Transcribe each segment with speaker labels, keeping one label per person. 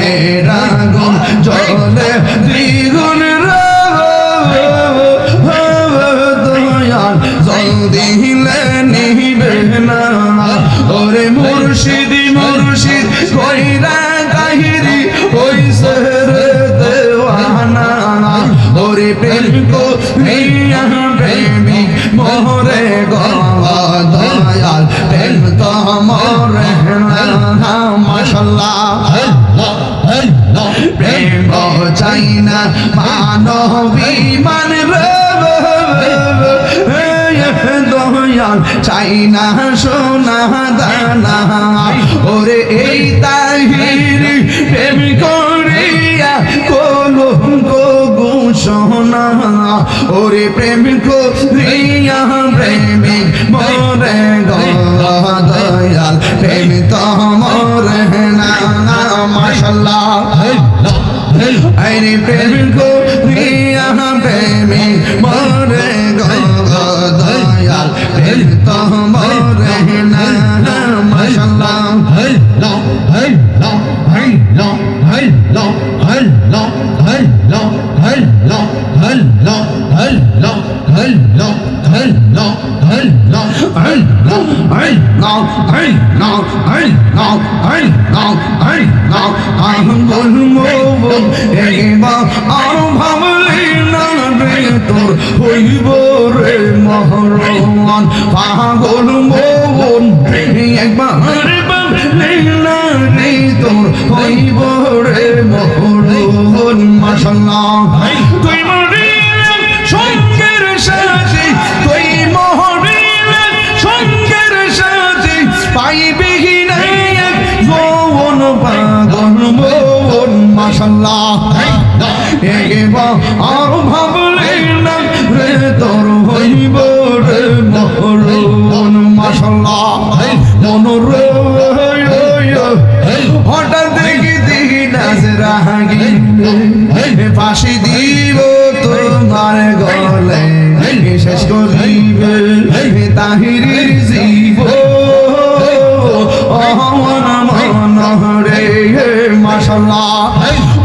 Speaker 1: hey. মানবী মান দয়াল, চাই না সোনা দানা। ওরে এই তাহির প্রেম করিয়া কোলো গো সোনা ওরে প্রেম করিয়া প্রেমী আরে প্রেম করিয়া প্রেমী মরে দয়াল প্রেম তো মরে না মাশাল্লাহ হইব রে মহরমান। পাগল মোহন একবার। ভাবলি না রে তোর হইব রে মহরমান। মাসাল্লাহ তুই মরিলে সঙ্গের সাথে তুই মহরিলে সঙ্গের সাথে পাইবি না যৌবন পাগল মোহন মাসাল্লাহ একবার তাহিরির জীব অহমন মন রে মাসাল্লাহ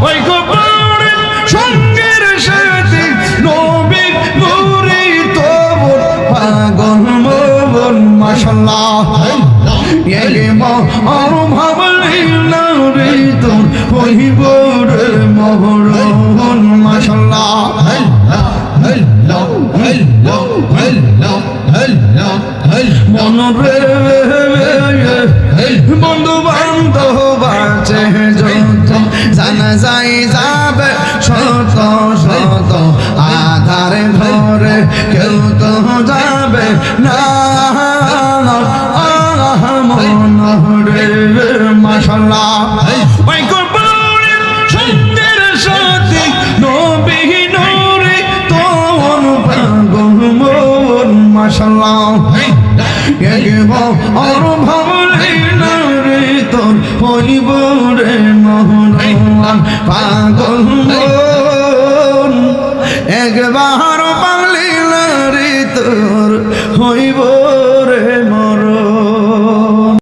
Speaker 1: ওই কবরে সঙ্গের সাথে নবী নুরি তোর পাগল মন মাসাল্লাহ এগে মর ভাবলি না রে তোর হইব রে মহরণ বন্ধু বান্ধব আছে যত জানা যাই যাবে শত শত আধার ঘরে কেউ তো যাবে না মন রে মাসাল্লাহ অর ভাবরে রে তোর হইব রে মোহন। পাগল একবার